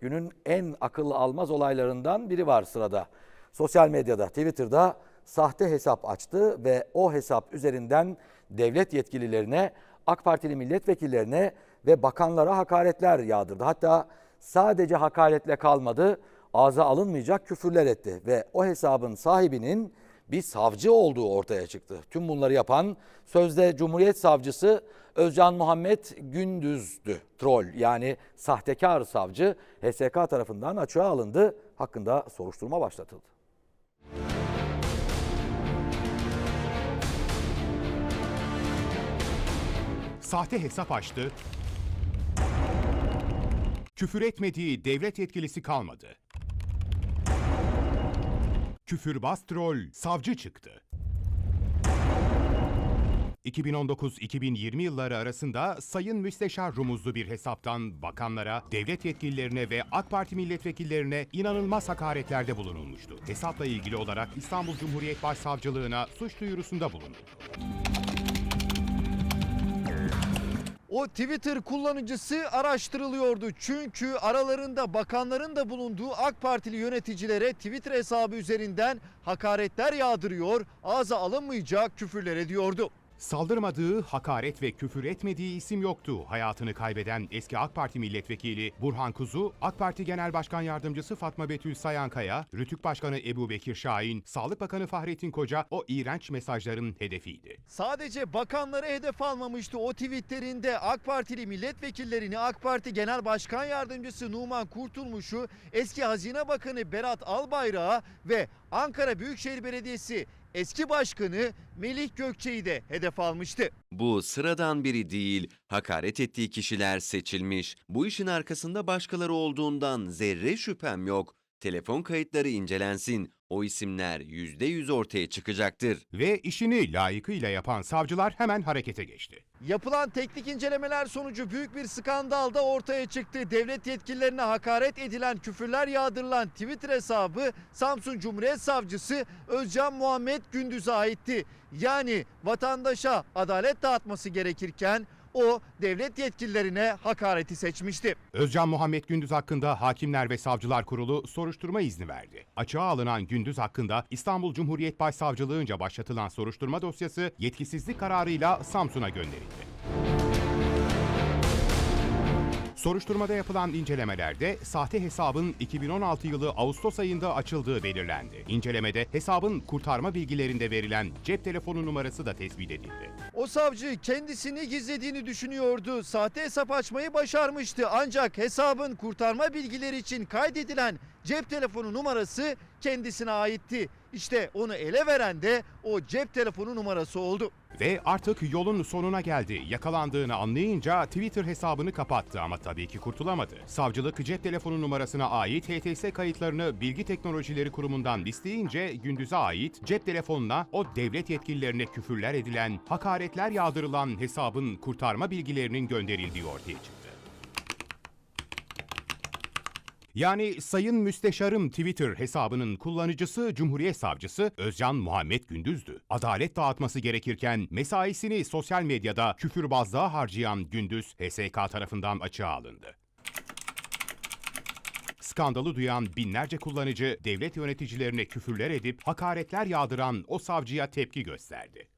Günün en akıllı almaz olaylarından biri var sırada. Sosyal medyada, Twitter'da sahte hesap açtı ve o hesap üzerinden devlet yetkililerine, AK Partili milletvekillerine ve bakanlara hakaretler yağdırdı. Hatta sadece hakaretle kalmadı, ağza alınmayacak küfürler etti ve o hesabın sahibinin bir savcı olduğu ortaya çıktı. Tüm bunları yapan sözde Cumhuriyet Savcısı Özcan Muhammed Gündüz'dü. Troll yani sahtekar savcı HSK tarafından açığa alındı. Hakkında soruşturma başlatıldı. Sahte hesap açtı. Küfür etmediği devlet yetkilisi kalmadı. Küfürbaz troll savcı çıktı. 2019-2020 yılları arasında Sayın Müsteşar Rumuzlu bir hesaptan bakanlara, devlet yetkililerine ve AK Parti milletvekillerine inanılmaz hakaretlerde bulunulmuştu. Hesapla ilgili olarak İstanbul Cumhuriyet Başsavcılığına suç duyurusunda bulundu. O Twitter kullanıcısı araştırılıyordu. Çünkü aralarında bakanların da bulunduğu AK Partili yöneticilere Twitter hesabı üzerinden hakaretler yağdırıyor, ağza alınmayacak küfürler ediyordu. Saldırmadığı, hakaret ve küfür etmediği isim yoktu. Hayatını kaybeden eski AK Parti milletvekili Burhan Kuzu, AK Parti Genel Başkan Yardımcısı Fatma Betül Sayankaya, Rütük Başkanı Ebu Bekir Şahin, Sağlık Bakanı Fahrettin Koca o iğrenç mesajların hedefiydi. Sadece bakanları hedef almamıştı o tweetlerinde AK Partili milletvekillerini AK Parti Genel Başkan Yardımcısı Numan Kurtulmuş'u eski Hazine Bakanı Berat Albayrak'ı ve Ankara Büyükşehir Belediyesi eski başkanı Melih Gökçe'yi de hedef almıştı. Bu sıradan biri değil, hakaret ettiği kişiler seçilmiş. Bu işin arkasında başkaları olduğundan zerre şüphem yok. Telefon kayıtları incelensin. O isimler %100 ortaya çıkacaktır. Ve işini layıkıyla yapan savcılar hemen harekete geçti. Yapılan teknik incelemeler sonucu büyük bir skandal da ortaya çıktı. Devlet yetkililerine hakaret edilen, küfürler yağdırılan Twitter hesabı Samsun Cumhuriyet Savcısı Özcan Muhammed Gündüz'e aitti. Yani vatandaşa adalet dağıtması gerekirken o devlet yetkililerine hakareti seçmişti. Özcan Muhammed Gündüz hakkında Hakimler ve Savcılar Kurulu soruşturma izni verdi. Açığa alınan Gündüz hakkında İstanbul Cumhuriyet Başsavcılığınca başlatılan soruşturma dosyası yetkisizlik kararıyla Samsun'a gönderildi. Soruşturmada yapılan incelemelerde sahte hesabın 2016 yılı Ağustos ayında açıldığı belirlendi. İncelemede hesabın kurtarma bilgilerinde verilen cep telefonu numarası da tespit edildi. O savcı kendisini gizlediğini düşünüyordu. Sahte hesap açmayı başarmıştı. Ancak hesabın kurtarma bilgileri için kaydedilen cep telefonu numarası kendisine aitti. İşte onu ele veren de o cep telefonu numarası oldu. Ve artık yolun sonuna geldi. Yakalandığını anlayınca Twitter hesabını kapattı ama tabii ki kurtulamadı. Savcılık cep telefonu numarasına ait HTS kayıtlarını Bilgi Teknolojileri Kurumu'ndan isteyince gündüze ait cep telefonuna o devlet yetkililerine küfürler edilen, hakaretler yağdırılan hesabın kurtarma bilgilerinin gönderildiği ortaya çıktı. Yani Sayın Müsteşarım Twitter hesabının kullanıcısı Cumhuriyet Savcısı Özcan Muhammed Gündüz'dü. Adalet dağıtması gerekirken mesaisini sosyal medyada küfürbazlığa harcayan Gündüz HSK tarafından açığa alındı. Skandalı duyan binlerce kullanıcı devlet yöneticilerine küfürler edip hakaretler yağdıran o savcıya tepki gösterdi.